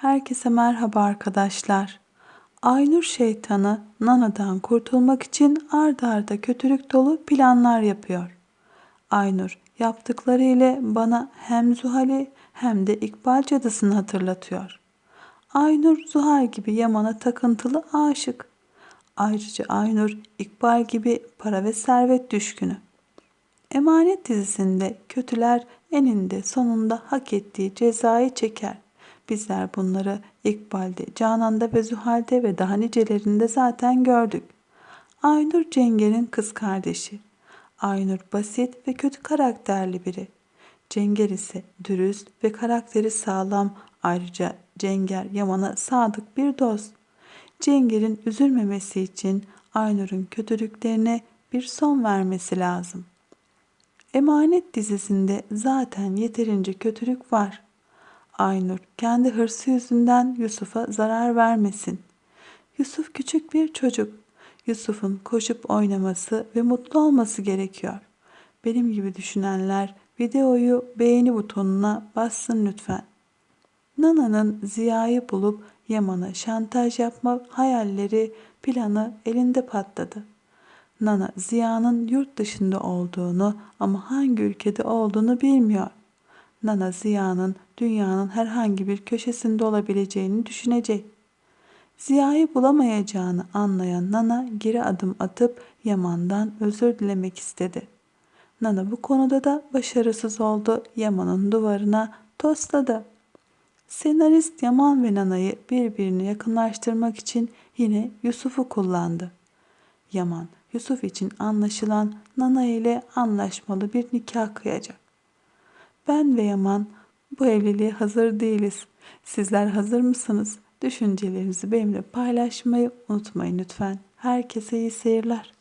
Herkese merhaba arkadaşlar. Aynur şeytanı Nana'dan kurtulmak için ard arda kötülük dolu planlar yapıyor. Aynur yaptıkları ile bana hem Zuhal'i hem de İkbal cadısını hatırlatıyor. Aynur Zuhal gibi Yaman'a takıntılı aşık. Ayrıca Aynur İkbal gibi para ve servet düşkünü. Emanet dizisinde kötüler eninde sonunda hak ettiği cezayı çeker. Bizler bunları İkbal'de, Canan'da ve Zühal'de ve daha nicelerinde zaten gördük. Aynur Cenger'in kız kardeşi. Aynur basit ve kötü karakterli biri. Cenger ise dürüst ve karakteri sağlam. Ayrıca Cenger Yaman'a sadık bir dost. Cenger'in üzülmemesi için Aynur'un kötülüklerine bir son vermesi lazım. Emanet dizisinde zaten yeterince kötülük var. Aynur kendi hırsı yüzünden Yusuf'a zarar vermesin. Yusuf küçük bir çocuk. Yusuf'un koşup oynaması ve mutlu olması gerekiyor. Benim gibi düşünenler videoyu beğeni butonuna bassın lütfen. Nana'nın Ziya'yı bulup Yaman'a şantaj yapma hayalleri planı elinde patladı. Nana Ziya'nın yurt dışında olduğunu ama hangi ülkede olduğunu bilmiyor. Nana Ziya'nın dünyanın herhangi bir köşesinde olabileceğini düşünecek. Ziya'yı bulamayacağını anlayan Nana geri adım atıp Yaman'dan özür dilemek istedi. Nana bu konuda da başarısız oldu. Yaman'ın duvarına tosladı. Senarist Yaman ve Nana'yı birbirine yakınlaştırmak için yine Yusuf'u kullandı. Yaman, Yusuf için anlaşılan Nana ile anlaşmalı bir nikah kıyacak. Ben ve Yaman bu evliliğe hazır değiliz. Sizler hazır mısınız? Düşüncelerinizi benimle paylaşmayı unutmayın lütfen. Herkese iyi seyirler.